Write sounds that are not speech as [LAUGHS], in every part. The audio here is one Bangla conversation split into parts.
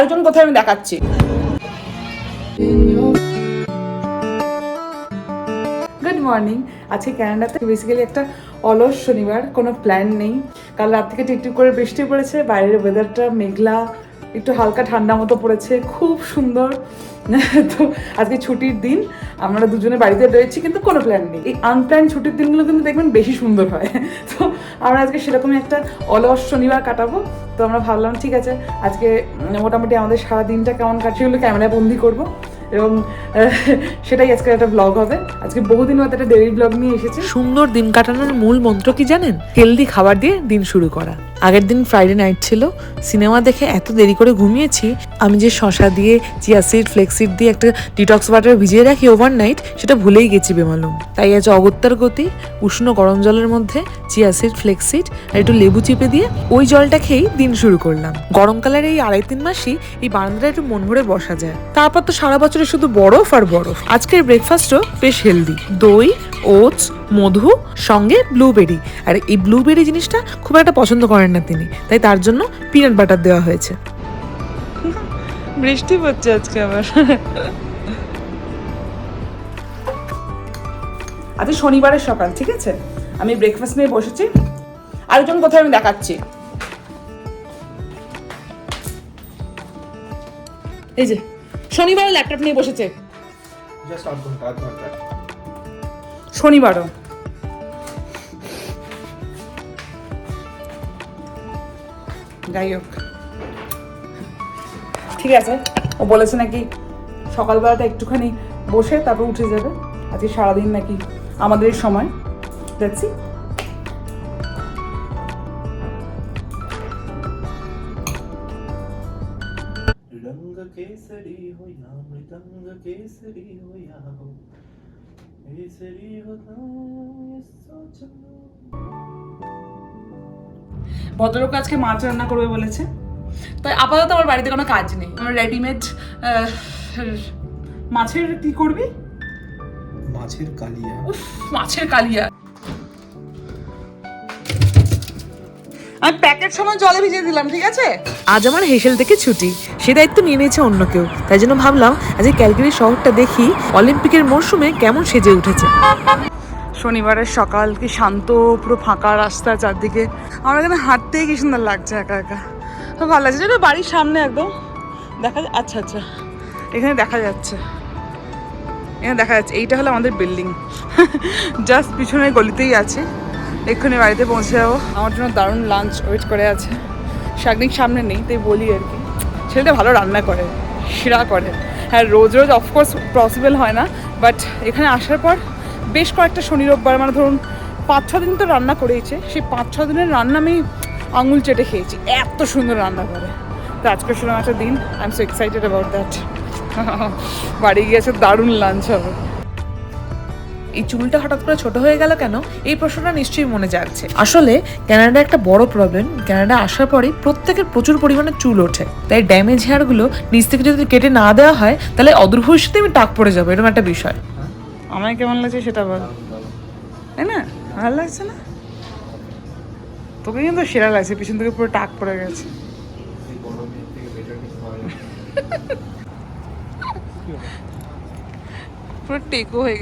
আরেকজন কোথায় আমি দেখাচ্ছি? গুড মর্নিং আজকে ক্যানাডাতে বেসিক্যালি একটা অলস শনিবার, কোনো প্ল্যান নেই। কাল রাত থেকে টিকটিক করে বৃষ্টি পড়েছে, বাইরের ওয়েদারটা মেঘলা একটু হালকা ঠান্ডা মতো পড়েছে, খুব সুন্দর। [LAUGHS] তো আজকে ছুটির দিন, আমরা দুজনে বাড়িতে রয়েছি, কিন্তু কোনো প্ল্যান নেই। এই আনপ্ল্যান ছুটির দিনগুলো কিন্তু দেখবেন বেশি সুন্দর হয়। [LAUGHS] তো আমরা আজকে সেরকমই একটা অলস শনিবার কাটাবো। তো আমরা ভাবলাম, ঠিক আছে, আজকে মোটামুটি আমাদের সারা দিনটা কেমন কাটছে সেগুলো ক্যামেরায় বন্দি করব। এবং, [LAUGHS] সেটাই আজকে একটা ব্লগ হবে। আজকে বহুদিন বাদে একটা ডেলি ব্লগ নিয়ে এসেছি। সুন্দর দিন কাটানোর মূল মন্ত্র কি জানেন? হেলদি খাবার দিয়ে দিন শুরু করা। আগের দিন ফ্রাইডে নাইট ছিল, সিনেমা দেখে এত দেরি করে ঘুমিয়েছি, আমি যে শশা দিয়ে চিয়া সিড ফ্লেক্সিড দিয়ে একটা ডিটক্স ওয়াটার ভিজিয়ে রাখি ওভারনাইট সেটা ভুলেই গেছি বেমালুম। তাই আজ অগত্যার গতি, উষ্ণ গরম জলের মধ্যে চিয়া সিড ফ্লেক্সিড আর একটু লেবু চিপে দিয়ে ওই জলটা খেয়েই দিন শুরু করলাম। গরমকালের এই আড়াই তিন মাসই এই বারান্দাটা একটু মন ভরে বসা যায়। তারপর তো সারা বছরে শুধু বরফ আর বরফ। আজকের ব্রেকফাস্টও বেশ হেলদি দই ওটস মধু, সঙ্গে ব্লুবেরি আর এই ব্লুবেরি জিনিসটা খুব একটা পছন্দ খায় না তিনি। তাই তার জন্য পিনাট বাটার দেওয়া হয়েছে। বৃষ্টি পড়ছে আজকে আবার। আজকে শনিবারের সকাল ঠিক আছে? আমি ব্রেকফাস্ট নিয়ে বসেছি। আরেকজন কোথায় আমি দেখাচ্ছি। এই যে শনিবারও ল্যাপটপ নিয়ে বসেছে। শনিবারও। যাই হোক ঠিক আছে, ও বলেছে নাকি সকালবেলাটা একটুখানি বসে তারপর উঠে যাবে। আজকে সারাদিন নাকি আমাদের সময়। দেখছি কেসরি হইয়া মৃদঙ্গ কেসরি হইয়া কেসরি হতা ভদ্রলোক আজকে মাছ রান্না করবে বলেছে। তাই আপাতত আমার বাড়িতে কোনো কাজ নেই। আমার রেডিমেড মাছের কি করবি? মাছের কালিয়া। উফ মাছের কালিয়া। আমি প্যাকেট সময় জলে ভিজিয়ে দিলাম ঠিক আছে? আজ আমার হেসেল থেকে ছুটি। সে দায়িত্ব নিয়ে নিয়েছে অন্য কেউ। তাই জন্য ভাবলাম আজ এই ক্যালকারি শহরটা দেখি অলিম্পিকের মরশুমে কেমন সেজে উঠেছে। শনিবারের সকাল, কি শান্ত, পুরো ফাঁকা রাস্তা চারদিকে। আমার এখানে হাঁটতেই কি সুন্দর লাগছে একা একা। তো ভালো লাগছে। এটা বাড়ির সামনে একদম। দেখা যা- আচ্ছা আচ্ছা। এখানে দেখা যাচ্ছে। এখানে দেখা যাচ্ছে। এইটা হলো আমাদের বিল্ডিং। [LAUGHS] জাস্ট পিছনের গলিতেই আছে। এক্ষুনি বাড়িতে পৌঁছে যাব। আমার জন্য দারুণ লাঞ্চ ওয়েট করে আছে। শাগনিক সামনে নেই, তাই বলি আর কি। ছেলেটা ভালো রান্না করে, শিরা করে। হ্যাঁ রোজ রোজ অফকোর্স পসিবল হয় না। বাট এখানে আসার পর বেশ কয়েকটা শনি, রোববার মানে ধরুন পাঁচ, ছ দিন তো রান্না করেইছে। সেই পাঁচ, ছ দিনের রান্না আমি আঙুল চেটে খেয়েছি। এত সুন্দর রান্না করে। তো আজকে শুনলাম একটা দিন। I am so excited about that বাড়ি গিয়েছে, দারুণ লাঞ্চ হবে। এই চুলটা হঠাৎ করে ছোট হয়ে গেল কেন? এই প্রশ্নটা নিশ্চয়ই মনে যাচ্ছে আসলে কানাডা একটা বড় প্রবলেম ক্যানাডা আসার পরেই প্রত্যেকের প্রচুর পরিমাণে চুল ওঠে। তাই ড্যামেজ হেয়ারগুলো নিচ থেকে যদি কেটে না দেওয়া হয়, তাহলে অদূর ভবিষ্যতে আমি টাক পড়ে যাব। এরকম একটা বিষয়। আমায় কেমন লাগছে সেটা বল। তাই না? ভালো লাগছে না? তোকে কিন্তু সেরা লাগছে, পিছন থেকে পুরো টাক পড়ে গেছে। পুরো টেকো হয়ে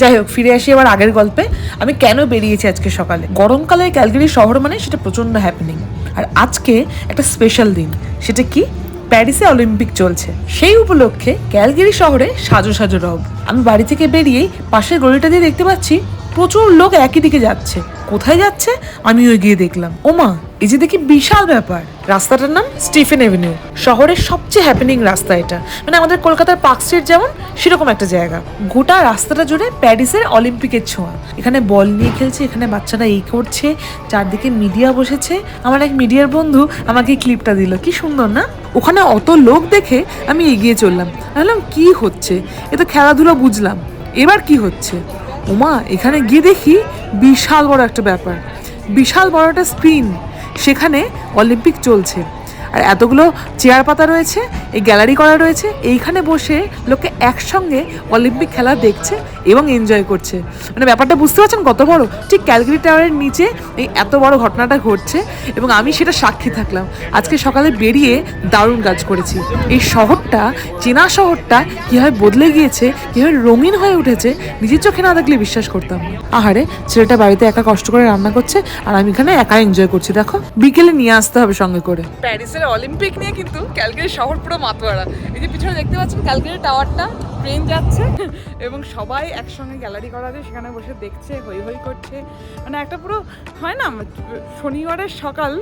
যাই হোক, ফিরে আসি আবার আগের গল্পে। আমি কেন বেরিয়েছি আজকে সকালে? গরমকালে ক্যালগেরি শহর মানে সেটা প্রচণ্ড হ্যাপেনিং আর আজকে একটা স্পেশাল দিন। সেটা কি? প্যারিসে অলিম্পিক চলছে। সেই উপলক্ষে ক্যালগেরি শহরে সাজো সাজো রব। আমি বাড়ি থেকে বেরিয়েই পাশের গলিটা দিয়ে দেখতে পাচ্ছি, প্রচুর লোক একই দিকে যাচ্ছে। কোথায় যাচ্ছে? আমিও গিয়ে দেখলাম। ওমা এই যে দেখি বিশাল ব্যাপার। রাস্তাটার নাম স্টিফেন এভিনিউ। শহরের সবচেয়ে হ্যাপেনিং রাস্তা এটা। মানে আমাদের কলকাতার পার্ক স্ট্রিট যেমন, সেরকম একটা জায়গা। গোটা রাস্তাটা জুড়ে প্যারিসের অলিম্পিকের ছোঁয়া। এখানে বল নিয়ে খেলছে, এখানে বাচ্চারা এই করছে, চারদিকে মিডিয়া বসেছে। আমার এক মিডিয়ার বন্ধু আমাকে ক্লিপটা দিল। কি সুন্দর না? ওখানে অত লোক দেখে আমি এগিয়ে চললাম। ভাবলাম, কি হচ্ছে? এ তো খেলাধুলা বুঝলাম। এবার কি হচ্ছে? ওমা, এখানে গিয়ে দেখি বিশাল বড় একটা ব্যাপার। বিশাল বড় একটা স্ক্রিন সেখানে অলিম্পিক চলছে। আর এতগুলো চেয়ার পাতা রয়েছে, এই গ্যালারি করা রয়েছে, এইখানে বসে লোকে একসঙ্গে অলিম্পিক খেলা দেখছে এবং এনজয় করছে। মানে ব্যাপারটা বুঝতে পারছেন কত বড়? ঠিক ক্যালগরি টাওয়ারের নিচে এই এত বড় ঘটনাটা ঘটছে এবং আমি সেটা সাক্ষী থাকলাম। আজকে সকালে বেরিয়ে দারুণ কাজ করেছি। এই শহরটা, চেনা শহরটা কীভাবে বদলে গিয়েছে, কীভাবে রঙিন হয়ে উঠেছে, নিজের চোখে না দেখলে বিশ্বাস করতাম। আহারে, ছেলেটা বাড়িতে একা কষ্ট করে রান্না করছে আর আমি এখানে একা এনজয় করছি। দেখো, বিকেলে নিয়ে আসতে হবে সঙ্গে করে। প্যারিসের অলিম্পিক নিয়ে কিন্তু ক্যালকারি শহর পুরো মাতোয়ারা। এই যে পিছনে দেখতে পাচ্ছেন ক্যালকারি টাওয়ারটা, ট্রেন যাচ্ছে [LAUGHS] এবং সবাই একসঙ্গে গ্যালারি করা আছে সেখানে বসে দেখছে, হই হই করছে। মানে একটা পুরো হয় না, শনিবারের সকাল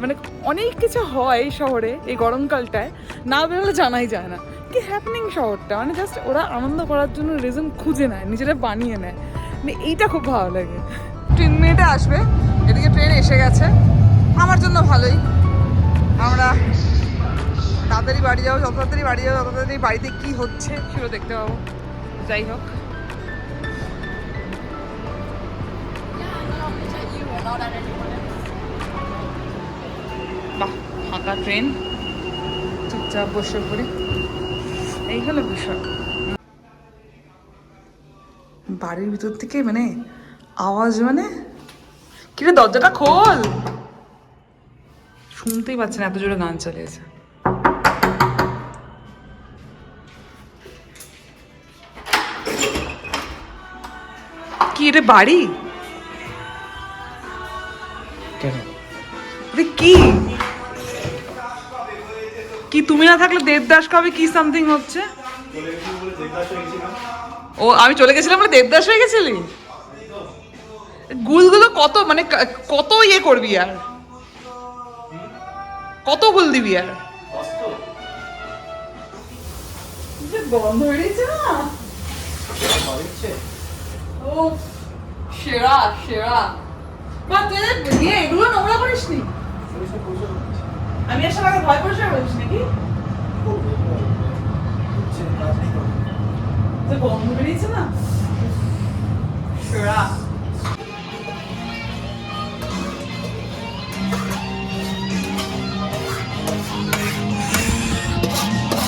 মানে অনেক কিছু হয় এই শহরে, এই গরমকালটায়। না বেরোলে জানাই যায় না। কি হ্যাপনিং শহরটা? মানে জাস্ট ওরা আনন্দ করার জন্য রিজন খুঁজে নেয়, নিজেরা বানিয়ে নেয়। মানে এইটা খুব ভালো লাগে। তিন মিনিটে আসবে, এদিকে ট্রেন এসে গেছে। আমার জন্য ভালোই। আমরা তাড়াতাড়ি বাড়ি যাব, যত তাড়াতাড়ি বাড়ি যাব, তত তাড়াতাড়ি বাড়িতে কি হচ্ছে সেগুলো দেখতে পাবো। যাই হোক। বাহ, ফাঁকা ট্রেন। চুপচাপ বসে পড়ি। এই হলো বিষয়। বাড়ির ভিতর থেকে মানে আওয়াজ মানে কিরে, দরজাটা খোল। শুনতেই পাচ্ছি না এত জোরে গান চালিয়েছে। কি এটা বাড়ি? কেন? কি? কি তুমি না থাকলে দেবদাস কবে কি সামথিং হচ্ছে? ও আমি চলে গেছিলাম বলে দেবদাস হয়ে গেছিলি? গুলগুলো কত মানে কত ইয়ে করবি আর? কত গুল দিবি আর হয়ে গেছে না? ও, সেরা সেরা। বা তুই ইয়ে এগুলো নোংরা করিস নি? আমি এসে আগে ভয় পরিষ্কার করিস নাকি? গন্ধ বেরিয়েছে না? সেরা।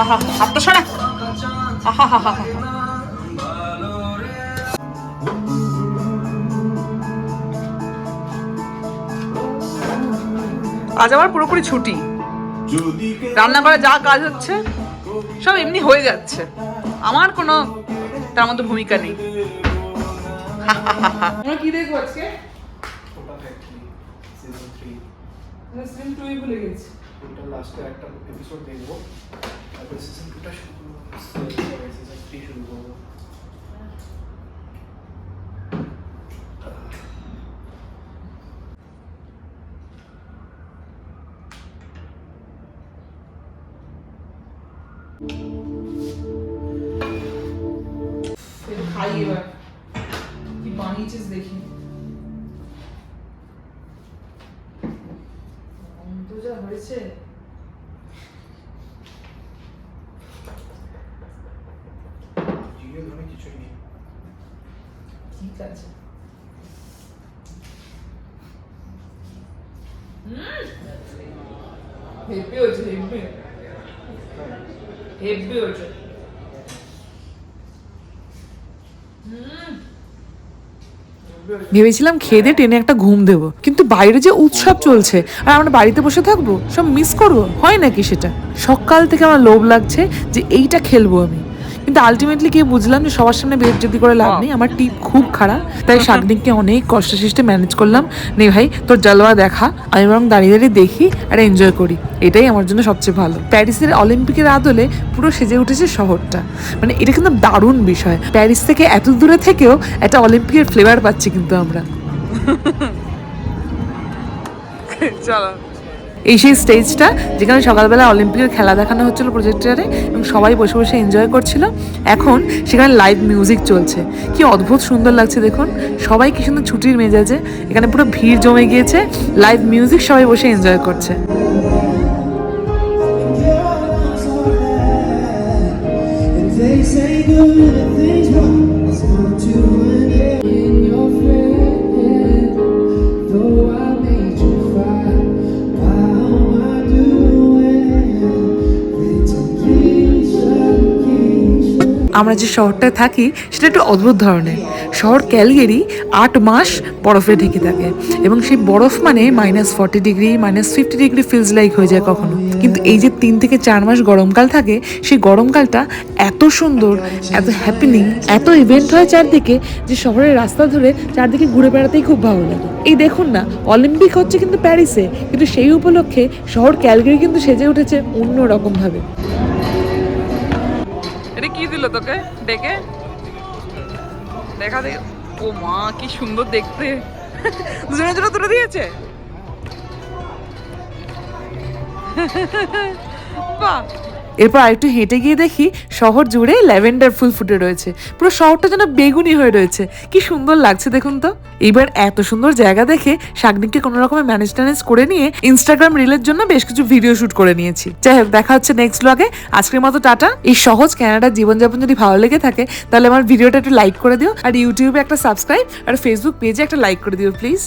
আহা হাতটা সরা আহা হা হা হা আজ আমার পুরোপুরি ছুটি। রান্না করে যা কাজ হচ্ছে সব এমনি হয়ে যাচ্ছে। আমার কোনো তার মধ্যে ভূমিকা নেই। আমরা কি দেখব আজকে? সিজন সিজন ভুলে গেছি। ওটা লাস্টে একটা এপিসোড দেখব। তারপরে সিজন টুটা শুরু সিজন থ্রি শুরু করব একটু খাই এবার কি বানিয়েছিস দেখি গন্ধ যা হয়েছে জিও ধরনের কিছুই নেই ঠিক আছে হেব্বি হয়েছে হেব্বি হয়েছে ভেবেছিলাম খেয়ে টেনে ট্রেনে একটা ঘুম দেব কিন্তু বাইরে যে উৎসব চলছে আর আমরা বাড়িতে বসে থাকব সব মিস করব হয় নাকি সেটা? সকাল থেকে আমার লোভ লাগছে যে এইটা খেলব আমি। কিন্তু আলটিমেটলি গিয়ে বুঝলাম যে সবার সামনে বেদ যদি করে লাভ নেই। আমার টিপ খুব খারাপ। তাই শাকদিককে অনেক কষ্ট সৃষ্টে ম্যানেজ করলাম। নে ভাই তোর জালওয়া দেখা। আমি বরং দাঁড়িয়ে দাঁড়িয়ে দেখি আর এনজয় করি। এটাই আমার জন্য সবচেয়ে ভালো। প্যারিসের অলিম্পিকের আদলে পুরো সেজে উঠেছে শহরটা। মানে এটা কিন্তু দারুণ বিষয়। প্যারিস থেকে এত দূরে থেকেও একটা অলিম্পিকের ফ্লেভার পাচ্ছি কিন্তু আমরা। [LAUGHS] চলো। এই সেই স্টেজটা যেখানে সকালবেলা অলিম্পিকের খেলা দেখানো হচ্ছিল প্রজেক্টরে এবং সবাই বসে বসে এনজয় করছিল। এখন সেখানে লাইভ মিউজিক চলছে। কি অদ্ভুত সুন্দর লাগছে দেখুন। সবাই কি সুন্দর ছুটির মেজাজে। এখানে পুরো ভিড় জমে গিয়েছে। লাইভ মিউজিক সবাই বসে এনজয় করছে। They say good things must come to an end. আমরা যে শহরটায় থাকি, সেটা একটু অদ্ভুত ধরনের। শহর ক্যালগেরি আট মাস বরফে ঢেকে থাকে এবং সেই বরফ মানে minus forty degree minus fifty degree feels like হয়ে যায় কখনো। কিন্তু এই যে তিন থেকে চার মাস গরমকাল থাকে, সেই গরমকালটা এত সুন্দর, এত হ্যাপিনিং এত ইভেন্ট হয় চারদিকে যে শহরের রাস্তা ধরে চারদিকে ঘুরে বেড়াতেই খুব ভালো লাগে। এই দেখুন না অলিম্পিক হচ্ছে কিন্তু প্যারিসে কিন্তু সেই উপলক্ষে শহর ক্যালগেরি কিন্তু সেজে উঠেছে অন্য রকম ভাবে এটা কি দিল তোকে ডেকে? দেখা দেখ ও মা, কি সুন্দর দেখতে। দুজনের জন্য তুলে দিয়েছে? বাহ! এরপর আরেকটু হেঁটে গিয়ে দেখি শহর জুড়ে ল্যাভেন্ডার ফুল ফুটে রয়েছে। পুরো শহরটা যেন বেগুনি হয়ে রয়েছে। কি সুন্দর লাগছে দেখুন তো। এবার এত সুন্দর জায়গা দেখে শাগনিককে কোনো রকমের ম্যানেজ ট্যানেজ করে নিয়ে ইনস্টাগ্রাম রিলের জন্য বেশ কিছু ভিডিও শুট করে নিয়েছি। যাই হোক, দেখা হচ্ছে নেক্সট ব্লগে আজকের মতো টাটা। এই সহজ ক্যানাডার জীবনযাপন যদি ভালো লেগে থাকে, তাহলে আমার ভিডিওটা একটু লাইক করে দিও। আর ইউটিউবে একটা সাবস্ক্রাইব আর ফেসবুক পেজে একটা লাইক করে দিও প্লিজ